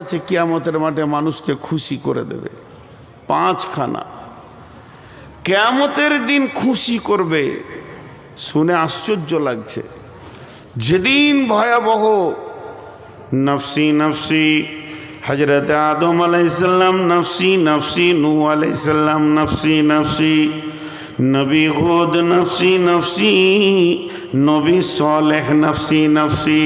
আছে কিয়ামতের মাঠে মানুষকে খুশি করে দেবে। পাঁচখানা। কেয়ামতের দিন খুশি করবে। শুনে আশ্চর্য লাগছে। যেদিন ভয়াবহ নফসি নফসি হজরত আদম আলাইসাল্লাম নফসি নফসি নু আলাইসাল্লাম নফসি নফসি নবী হুদ, নফসি নফসি নবী সালেহ, নফসি নফসি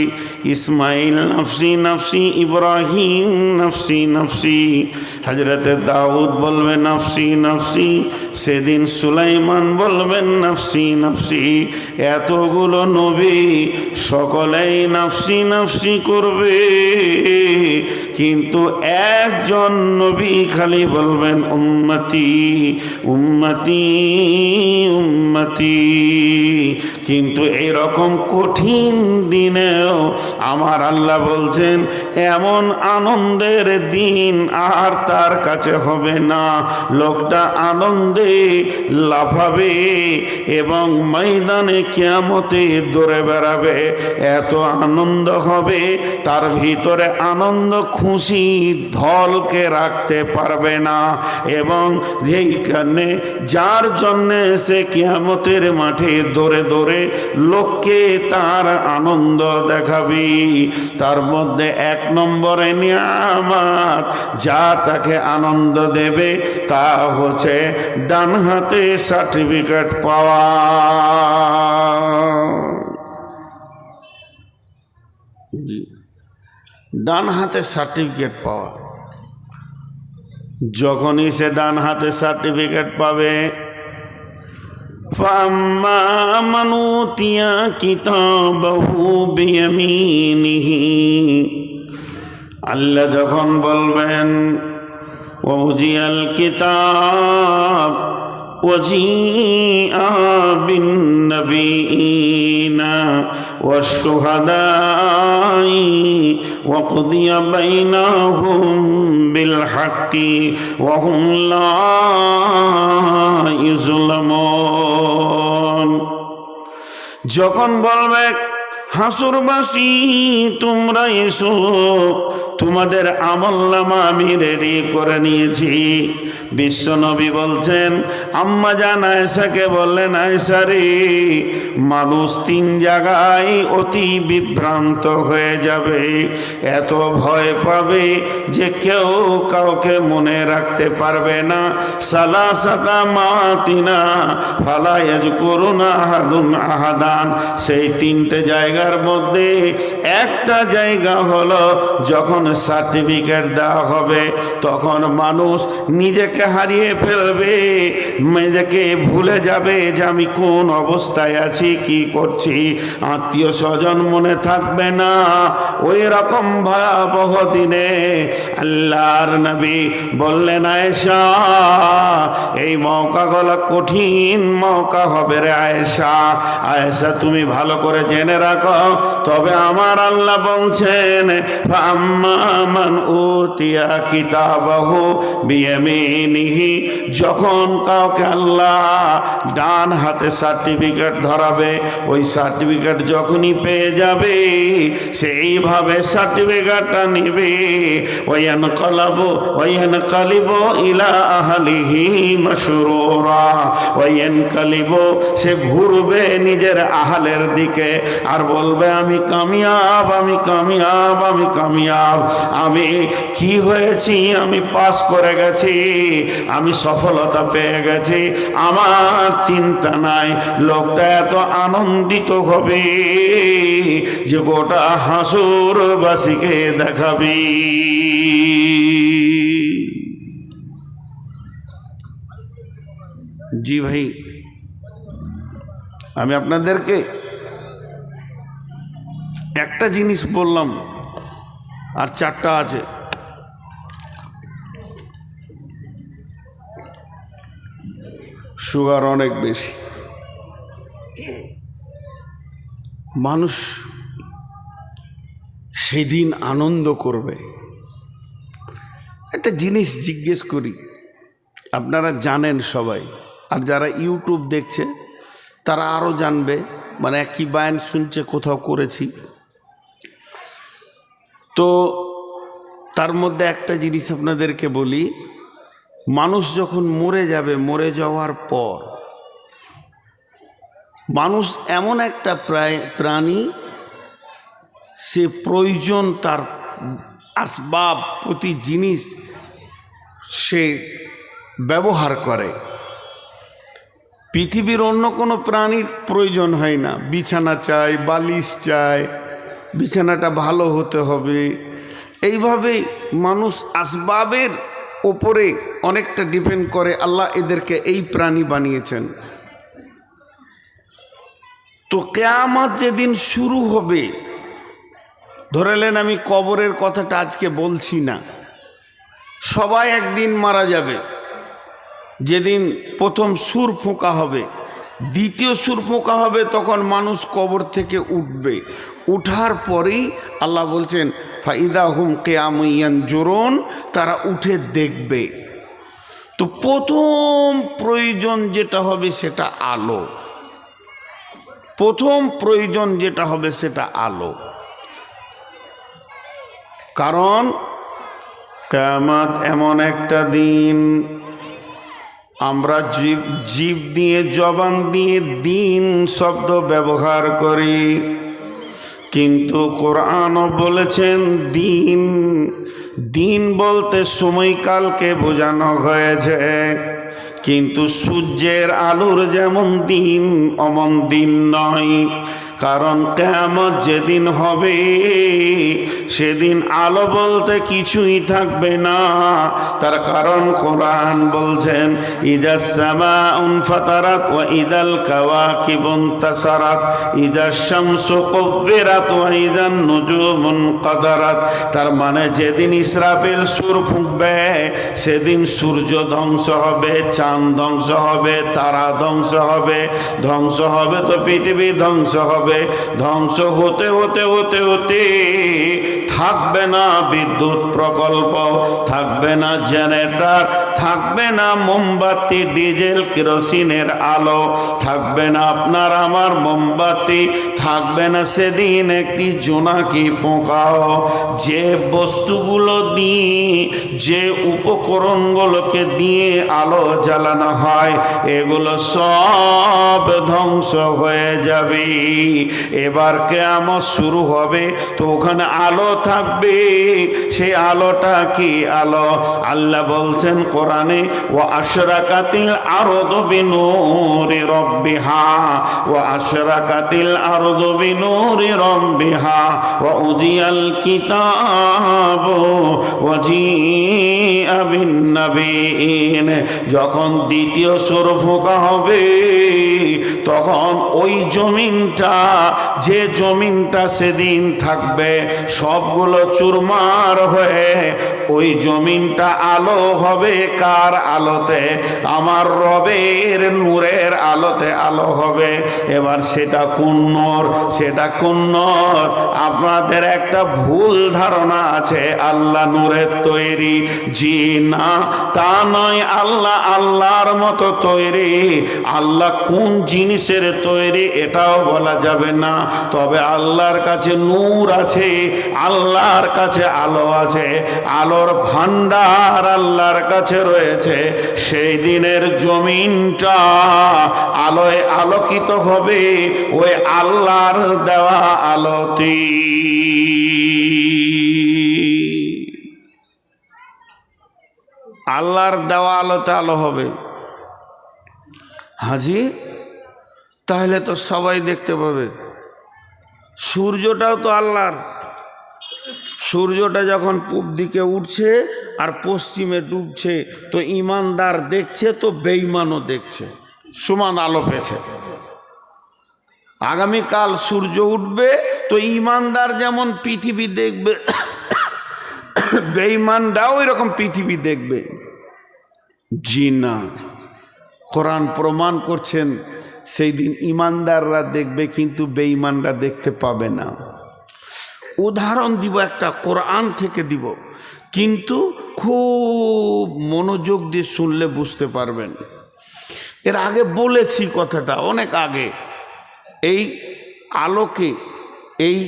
ইসমাইল নফসি নফসি ইব্রাহিম, নফসি নফসি। হজরত দাউদ বলবে, নফসি নফসি। সেদিন সুলাইমান বলবেন নফসি নফসি। এতগুলো নবী সকলেই নফসি নফসি করবে। কিন্তু একজন নবী খালি বলবেন, উম্মতি উম্মতি উম্মতি। কিন্তু এরকম কঠিন দিনেও আমার আল্লাহ বলছেন, এমন আনন্দের দিন আর তার কাছে হবে না। লোকটা আনন্দে লাফাবে এবং ময়দানে কেয়ামতে দৌড়ে বেড়াবে। এত আনন্দ হবে, তার ভিতরে আনন্দ খুশি ধলকে রাখতে পারবে না। এবং যেইখানে, যার জন্যে সে কিয়ামতের মাঠে দৌড়ে দৌড়ে, লোককে তার আনন্দ দেখাবি। তার মধ্যে এক নম্বরে নিয়ামাত, যা তাকে আনন্দ দেবে, তা হচ্ছে ডান হাতে সার্টিফিকেট পাওয়া। ডান হাতে সার্টিফিকেট পাওয়া। যখনই সে ডান হাতে সার্টিফিকেট পাবে فأما من أوتي كتابه بيمينه আল্লাহ যখন বলবেন ওজিয়াল কিতাব وجيء بالنبيين والشهداء وقضي بينهم بالحق وهم لا يظلمون যখন বলবে হাসুরবাসী তোমরা এসো। তোমাদের আমল নামা আমি রেডি করে নিয়েছি। বিশ্বনবী বলছেন, আম্মা জান আয়সাকে বললেন আয়সা রে, মানুষ তিন জায়গায় অতি বিভ্রান্ত হয়ে যাবে। এত ভয় পাবে যে কেউ কাউকে মনে রাখতে পারবে না। সালা সাতা মাতিনা ফালায়াজ করুন আহাদুন আহাদান। সেই তিনটে জায়গার মধ্যে একটা জায়গা হলো যখন সার্টিফিকেট দেওয়া হবে, তখন মানুষ নিজেকে হারিয়ে ফেলবে, নিজেকে ভুলে যাবে যে আমি কোন অবস্থায় আছি, কি করছি। আত্মীয় স্বজন মনে থাকবে না। ওই রকম ভয়াবহ দিনে আল্লাহর নবী বললেন, আয়েশা, এই মৌকাগুলো কঠিন মৌকা হবে রে আয়েশা। আয়েশা, তুমি ভালো করে জেনে রাখো তবে আমার আল্লাহ বলছেন ফাম্মান উতিয়া কিতাবাহু বিয়ামিনিহি, যখন কাউকে আল্লাহ ডান হাতে সার্টিফিকেট ধরাবে, ওই সার্টিফিকেট যখনই পেয়ে যাবে, সেইভাবে সার্টিফিকেটটা নিবে। ওয়ান কলাব ওয়ান কালিব ইলা আহলিহি মশরুরা ওয়ান কালিব সে ঘুরবে নিজের আহালের দিকে, আর বলবে, আমি কামিয়াব আমি কামিয়াব আমি কামিয়াব। আমি কি হয়েছি? আমি পাস করে গেছি। আমি সফলতা পেয়ে গেছি। আমার চিন্তা নাই। লোকটা এত আনন্দিত হবে যে গোটা হাসুরবাসীকে দেখাবি। জি ভাই, আমি আপনাদেরকে একটা জিনিস বললাম, আর চারটা আছে। সুগার অনেক বেশি। মানুষ সেদিন আনন্দ করবে। একটা জিনিস জিজ্ঞেস করি, আপনারা জানেন সবাই, আর যারা ইউটিউব দেখছে, তারা আরও জানবে মানে একই বায়ান শুনছে, কোথাও করেছি। তো তার মধ্যে একটা জিনিস আপনাদেরকে বলি, মানুষ যখন মরে যাবে, মরে যাওয়ার পর, মানুষ এমন একটা প্রায় প্রাণী, সে প্রয়োজন তার আসবাব, প্রতি জিনিস সে ব্যবহার করে। পৃথিবীর অন্য কোনো প্রাণীর প্রয়োজন হয় না। বিছানা চায় বালিশ চায় বিছানাটা ভালো হতে হবে। এইভাবেই মানুষ আসবাবের ওপরে অনেকটা ডিপেন্ড করে। আল্লাহ এদেরকে এই প্রাণী বানিয়েছেন। তো কেয়ামত যেদিন শুরু হবে ধরেলেন আমি কবরের কথাটা আজকে বলছি না, সবাই একদিন মারা যাবে। যেদিন প্রথম সুর ফোঁকা হবে, দ্বিতীয় সুর ফোঁকা হবে, তখন মানুষ কবর থেকে উঠবে। উঠার পরেই আল্লাহ বলছেন ফাইদা হুম কেয়ামিয়ান জোরন তারা উঠে দেখবে। তো প্রথম প্রয়োজন যেটা হবে সেটা আলো। প্রথম প্রয়োজন যেটা হবে সেটা আলো। কারণ কেয়ামত এমন একটা দিন, আমরা জীব জীব দিয়ে জবান দিয়ে দিন শব্দ ব্যবহার করি। কিন্তু কোরআনও বলেছেন দিন দিন বলতে সময়কালকে বোঝানো হয়েছে। কিন্তু সূর্যের আলোর যেমন দিন, অমন দিন নয়। কারণ কেমন যেদিন হবে, সেদিন আলো বলতে কিছুই থাকবে না। তার কারণ কোরআন বলছেন, ইদা সামা উনফাতারাত ওয়া ইদাল কাওয়াকিবুন তাসারাত, ইদা শামসু কুব্বিরাত ওয়া ইদান নুজুমুন কাদারাত। তার মানে যেদিন ইসরাফিল সুর ফুঁকবে সেদিন সূর্য ধ্বংস হবে, চাঁদ ধ্বংস হবে, তারা ধ্বংস হবে। ধ্বংস হবে তো পৃথিবী ধ্বংস হবে। ধ্বংস হতে হতে হতে হতে থাকবে না বিদ্যুৎ প্রকল্প, থাকবে না জেনারেটর, থাকবে না মোমবাতি, ডিজেল, কেরোসিনের আলো, থাকবে না আপনার আমার মোমবাতি থাকবে না সেদিন একটি জোনাকি পোকাও যে বস্তুগুলো দিয়ে, যে উপকরণগুলোকে দিয়ে আলো জ্বালানো হয়, এগুলো সব ধ্বংস হয়ে যাবে। এবার কেয়ামত শুরু হবে, তো ওখানে আলো থাকবে। সেই আলোটা কি আলো? আল্লাহ বলছেন কোরআনে ও আশরাকাতিল আরদ বিনুরি রব্বিহা ও আশরাকাতিল আরদ উদিয়াল কিতাব ও জিআ বিন নবীন যখন দ্বিতীয় সুর ফোঁকা হবে, তখন ওই জমিনটা, যে জমিনটা সেদিন থাকবে, সবগুলো চুরমার হয়ে ওই জমিনটা আলো হবে কার আলোতে? আমার রবের নূরের আলোতে আলো হবে। এবার সেটা কোন নূর? সেটা কোন নূর? আপনাদের একটা ভুল ধারণা আছে। আল্লাহ নূরের তৈরি জি না, তা নয় আল্লাহ আল্লাহর মতো তৈরি। আল্লাহ কোন জিনিসের তৈরি এটাও বলা যাবে না। তবে আল্লাহর কাছে নূর আছে, আল্লাহর কাছে আলো আছে। আলোর ভান্ডার আল্লাহর কাছে রয়েছে, সেই দিনের জমিনটা আলোয় আলোকিত হবে, ওই আল্লাহর দেওয়া আলোতি। আল্লাহর দেওয়া আলোতে আলো হবে। হাজি, তাহলে তো সবাই দেখতে পাবে। সূর্যটাও তো আল্লাহর। সূর্যটা যখন পূব দিকে উঠছে আর পশ্চিমে ডুবছে, তো ইমানদার দেখছে, তো বেইমানও দেখছে। সমান আলো পেছে আগামীকাল সূর্য উঠবে, তো ইমানদার যেমন পৃথিবী দেখবে বেইমানরাও এরকম পৃথিবী দেখবে। জি না। কোরআন প্রমাণ করছেন, সেই দিন ইমানদাররা দেখবে, কিন্তু বেঈমানরা দেখতে পাবে না। উদাহরণ দিব একটা কোরআন থেকে দিব, কিন্তু খুব মনোযোগ দিয়ে শুনলে বুঝতে পারবেন। এর আগে বলেছি কথাটা অনেক আগে। এই আলোকে, এই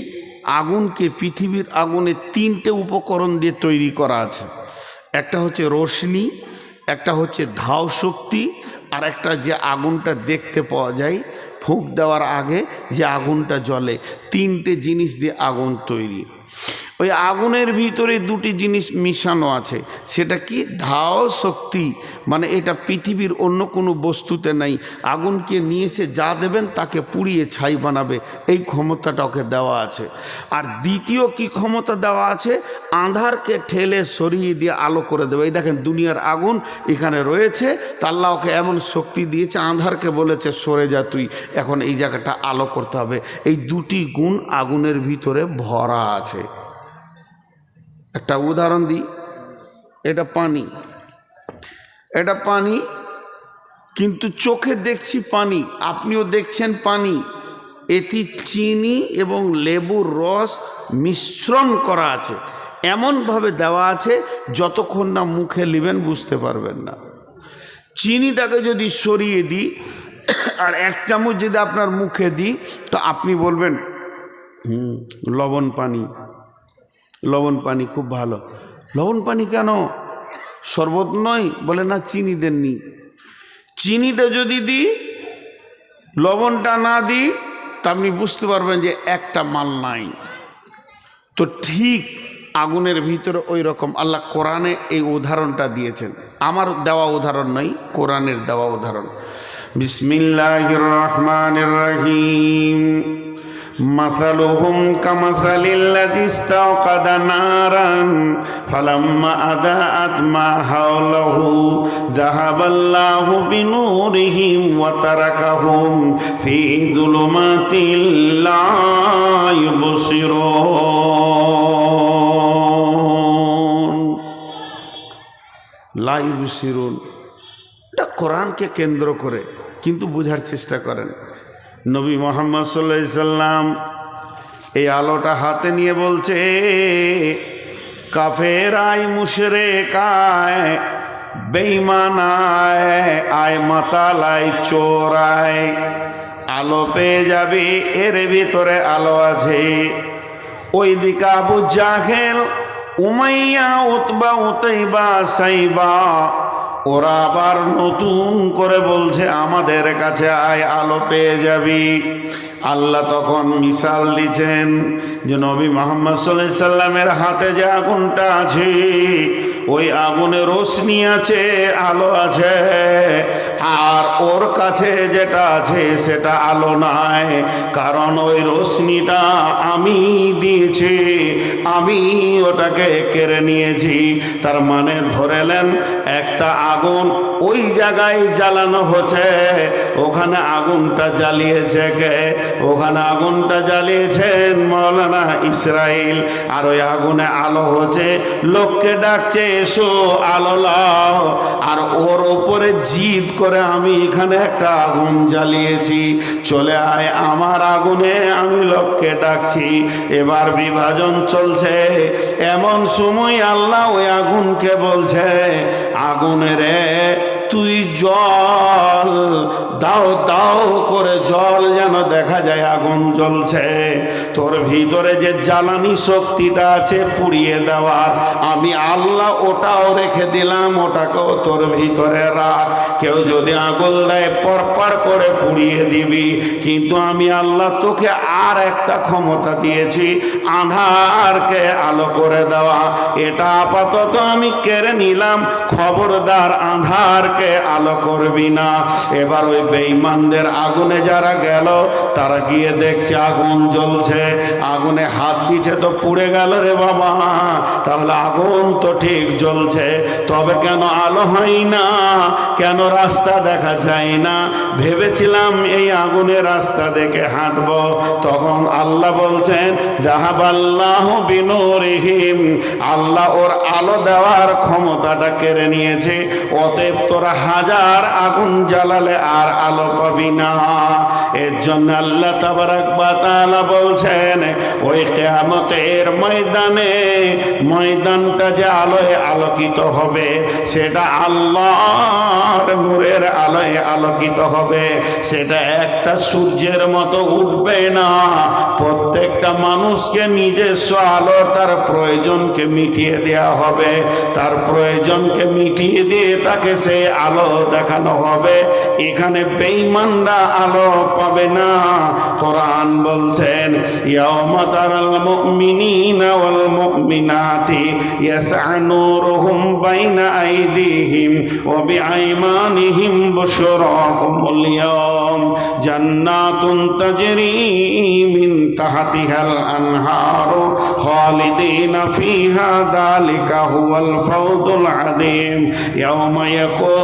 আগুনকে, পৃথিবীর আগুনে তিনটে উপকরণ দিয়ে তৈরি করা আছে। একটা হচ্ছে রোশনি, একটা হচ্ছে ধাও শক্তি আর একটা যে আগুনটা দেখতে পাওয়া যায় ফুঁক দেওয়ার আগে যে আগুনটা জ্বলে তিনটে জিনিস দিয়ে আগুন তৈরি। ওই আগুনের ভিতরে দুটি জিনিস মিশানো আছে। সেটা কি? ধাও শক্তি। মানে এটা পৃথিবীর অন্য কোনো বস্তুতে নাই। আগুনকে নিয়ে এসে যা দেবেন তাকে পুড়িয়ে ছাই বানাবে। এই ক্ষমতাটা ওকে দেওয়া আছে। আর দ্বিতীয় কি ক্ষমতা দেওয়া আছে? আধারকে ঠেলে সরিয়ে দিয়ে আলো করে দেবে। এই দেখেন, দুনিয়ার আগুন এখানে রয়েছে। তা আল্লাহ ওকে এমন শক্তি দিয়েছে আধারকে বলেছে, সরে যা তুই। এখন এই জায়গাটা আলো করতে হবে। এই দুটি গুণ আগুনের ভিতরে ভরা আছে। একটা উদাহরণ দিই। এটা পানি। এটা পানি, কিন্তু চোখে দেখছি পানি। আপনিও দেখছেন পানি। এটি চিনি এবং লেবুর রস মিশ্রণ করা আছে। এমনভাবে দেওয়া আছে, যতক্ষণ না মুখে নেবেন বুঝতে পারবেন না। চিনিটাকে যদি সরিয়ে দিই, আর এক চামচ যদি আপনার মুখে দিই, তো আপনি বলবেন, হুম, লবণ পানি। লবণ পানি খুব ভালো। লবণ পানি কেন? শরবত নয়, বলে না চিনি দেননি। চিনিটা যদি দিই, লবণটা না দিই, তা আপনি বুঝতে পারবেন যে একটা মাল নাই। তো ঠিক আগুনের ভিতরে ওই রকম আল্লাহ কোরআনে এই উদাহরণটা দিয়েছেন। আমার দেওয়া উদাহরণ নয়, কোরআনের দেওয়া উদাহরণ। বিসমিল্লাহ রহমান রহিম। مثلهم كمثل الذي استوقد نارا فلما أضاءت ما حوله ذهب الله بنورهم وتركهم في ظلمات لا يبصرون لا يبصرون এটা কোরআনকে কেন্দ্র করে কিন্তু বোঝার চেষ্টা করেন নবী মোহাম্মদ সাল্লাহ সাল্লাম এই আলোটা হাতে নিয়ে বলছে কাফের আয় মুশরে কায় বেইমানায় আয় আয় মাতালায় চোরায় আলো পেয়ে যাবি, এর ভিতরে আলো আছে। ওই দিকে আবু জাহেল, উমাইয়া, উতবা, উতাইবা, সাইবা ওরা আবার নতুন করে বলছে, আমাদের কাছে আয়, আলো পেয়ে যাবি। আল্লাহ তখন মিশাল দিচ্ছেন যে, নবী মোহাম্মদ সাল্লাহ সাল্লামের হাতে যে আগুনটা আছে, ওই আগুনে রোশনি আছে, আলো আছে। আর ওর কাছে যেটা আছে সেটা আলো নাই, কারণ ওই রশ্মিটা আমি দিয়েছি, আমি ওটাকে কেড়ে নিয়েছি। তার মানে ধরেলেন একটা আগুন ওই জায়গায় জ্বালানো হচ্ছে, ওখানে আগুনটা জ্বালিয়েছে কে? ওখানে আগুনটা জ্বালিয়েছেন মৌলানা ইসরাইল, আর ওই আগুনে আলো হচ্ছে, লোককে ডাকছে, এসো আলো লাও। আর ওর ওপরে জিদ করে আমি এখানে একটা আগুন জ্বালিয়েছি। চলে আয় আমার আগুনে, আমি লক্ষ্যে ডাকছি। এবার বিভাজন চলছে। এমন সময় আল্লাহ ওই আগুনকে বলছে আগুনের তুই জল, দাও দাও করে জল যেন দেখা যায়, আগুন জ্বলছে। তোর ভিতরে যে জ্বালানি শক্তিটা আছে পুড়িয়ে দেওয়ার আমি আল্লাহ ওটাও রেখে দিলাম, ওটাকেও তোর ভিতরে রাখ। কেউ যদি আগুন দেয়, পরপর করে পুড়িয়ে দিবি। কিন্তু আমি আল্লাহ তোকে আর একটা ক্ষমতা দিয়েছি, আধারকে আলো করে দেওয়া। এটা আপাতত আমি কেড়ে নিলাম, খবরদার আধারকে আলো করবি না। এবার ওই বেঈমানদের আগুনে যারা গেল, তারা গিয়ে দেখছে আগুন জ্বলছে। আগুনে হাত দিছে তো পুড়ে গেল রে বাবা। তাহলে আগুন তো ঠিক জ্বলছে, তবে কেন আলো হয় না? কেন রাস্তা দেখা যায় না? ভেবেছিলাম এই আগুনে রাস্তা দেখে হাঁটব। তখন আল্লাহ বলছেন জাহাবাল্লাহ বিনুরিহিম আল্লাহ ওর আলো দেওয়ার ক্ষমতাটা কেড়ে নিয়েছে। অতএব তোর হাজার আগুন জ্বালালে আর আলো পাবি না। এর জন্য আল্লাহ তাবারাকবাতালা বলছেন, ওই কেয়ামতের ময়দানে ময়দানটা যে আলোয় আলোকিত হবে, সেটা আল্লাহর নূরের আলোয় আলোকিত হবে। সেটা একটা সূর্যের মতো উঠবে না। প্রত্যেকটা মানুষকে নিজস্ব আলো তার প্রয়োজনকে মিটিয়ে দেওয়া হবে। তার প্রয়োজনকে মিটিয়ে দিয়ে তাকে সে আলো দেখানো হবে। এখানে বেঈমানরা আলো পাবে না। কোরআন বলছেন ইয়াউমা তারাল মুমিনিনা ওয়াল মুমিনাতি ইয়াসআ নূরুহুম বাইনা আইদিহিম ওয়া বিআইমানিহিম বুশরাকুমুল ইয়াওম জান্নাতুন তাজরি মিন তাহতিহাল আনহারু খালিদিনা ফিহা যালিকা হুয়াল ফাওজুল আযীম। ইয়াউমা ইয়াকুলুল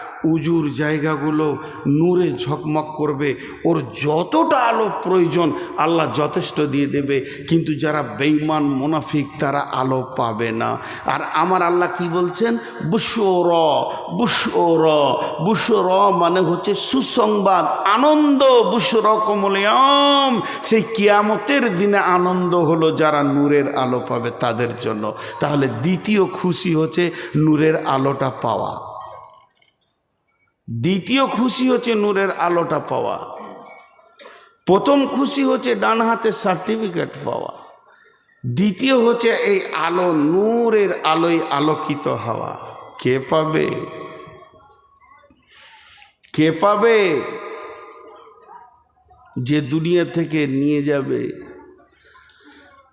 উজুর জায়গাগুলো নূরে ঝকমক করবে। ওর যতটা আলো প্রয়োজন আল্লাহ যথেষ্ট দিয়ে দেবে। কিন্তু যারা বেইমান মুনাফিক, তারা আলো পাবে না। আর আমার আল্লাহ কি বলছেন? বুসর বুসর বুসর মানে হচ্ছে সুসংবাদ, আনন্দ, বুসর কমলিয়াম সেই কিয়ামতের দিনে আনন্দ হলো যারা নূরের আলো পাবে তাদের জন্য। তাহলে দ্বিতীয় খুশি হচ্ছে নূরের আলোটা পাওয়া। দ্বিতীয় খুশি হচ্ছে নূরের আলোটা পাওয়া। প্রথম খুশি হচ্ছে ডান হাতে সার্টিফিকেট পাওয়া। দ্বিতীয় হচ্ছে এই আলো, নূরের আলোয় আলোকিত হওয়া। কে পাবে? কে পাবে? যে দুনিয়া থেকে নিয়ে যাবে।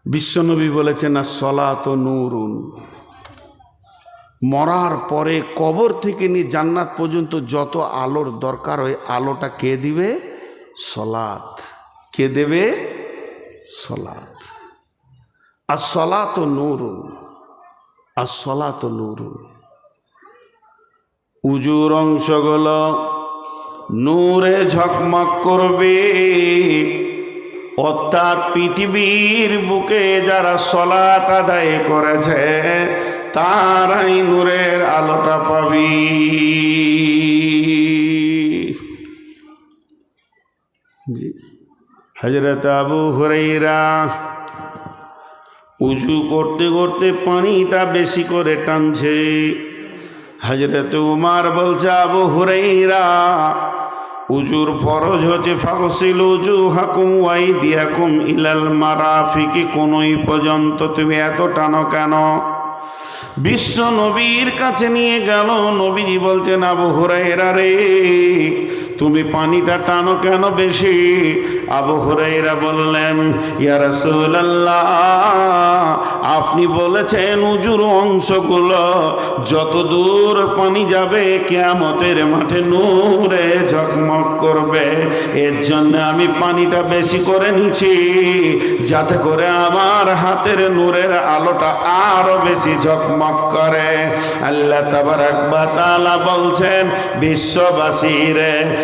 বিশ্বনবী বলেছেন না সলা তো নূরুন। মরার পরে কবর থেকে নিয়ে জান্নাত পর্যন্ত যত আলোর দরকার হয়, আলোটা কে দিবে? সলাত কে দেবে? সলাত আর সলাত নূরুন। আর সলাত নূরুন। উজুর অংশগুলো নূরে ঝকমক করবে। অর্থাৎ পৃথিবীর বুকে যারা সলাত আদায় করেছে তারাই নূরের আলোটা পাবি। হজরত আবু হরেরা উঁচু করতে করতে পানিটা বেশি করে টানছে। হজরত উমার বলছে, আবু হুরাইরা উজুর ফরজ হচ্ছে ফাগসিল উজু হাকুম ওয়াই দিয়াকুম ইলাল মারাফিকি। কোনোই পর্যন্ত তুমি এত টানো কেন? বিশ্ব নবীর কাছে নিয়ে গেল। নবীজি বলছেন আবু হুরাইরা রে তুমি পানিটা টানো কেন বেশি? আবু হুরাইরা বললেন, ইয়া রাসূলুল্লাহ, আপনি বলেছেন উজুর অংশগুলো যত দূর পানি যাবে কেয়ামতের মাঠে নূরে ঝকমক করবে। এর জন্য আমি পানিটা বেশি করে নিছি যাতে করে আমার হাতের নূরের আলোটা আরও বেশি ঝকমক করে। আল্লাহ তাবারাক ওয়া তাআলা বলছেন বিশ্ববাসীরে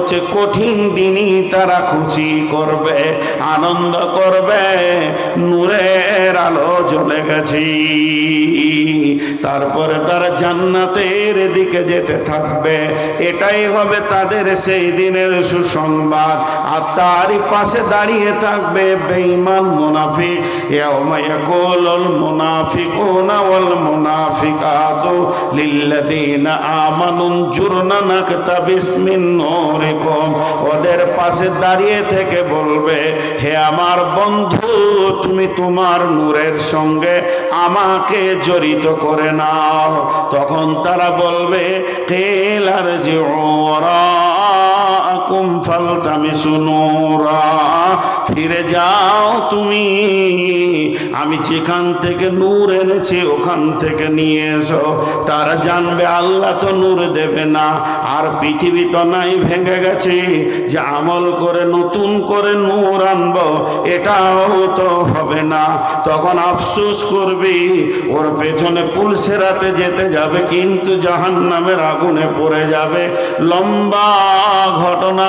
হচ্ছে কঠিন দিনই তারা খুশি করবে আনন্দ করবে নূরের আলো জ্বলে গেছি। তারপরে তারা জান্নাতের দিকে যেতে থাকবে। এটাই হবে তাদের সেই দিনের সুসংবাদ। আর তারই পাশে দাঁড়িয়ে থাকবে বেঈমান মুনাফিক। মিন ওদের পাশে দাঁড়িয়ে থেকে বলবে, হে আমার বন্ধু, তুমি তোমার নূরের সঙ্গে আমাকে জড়িত করে নাও তখন তারা বলবে কেলার যে ফিরে যাও তুমি। আমি যেখান থেকে নূর এনেছি, ওখান থেকে নিয়ে এসো। তারা জানবে, আল্লাহ তো নূর দেবে না। আর পৃথিবী তো নাই, ভেঙে গেছে। যে আমল করে, নতুন করে নূর আনব, এটাও তো হবে না। তখন আফসোস করবি, ওর পেছনে পুলসেরাতে যেতে যাবে কিন্তু জাহান নামের আগুনে পড়ে যাবে। লম্বা ঘটনা।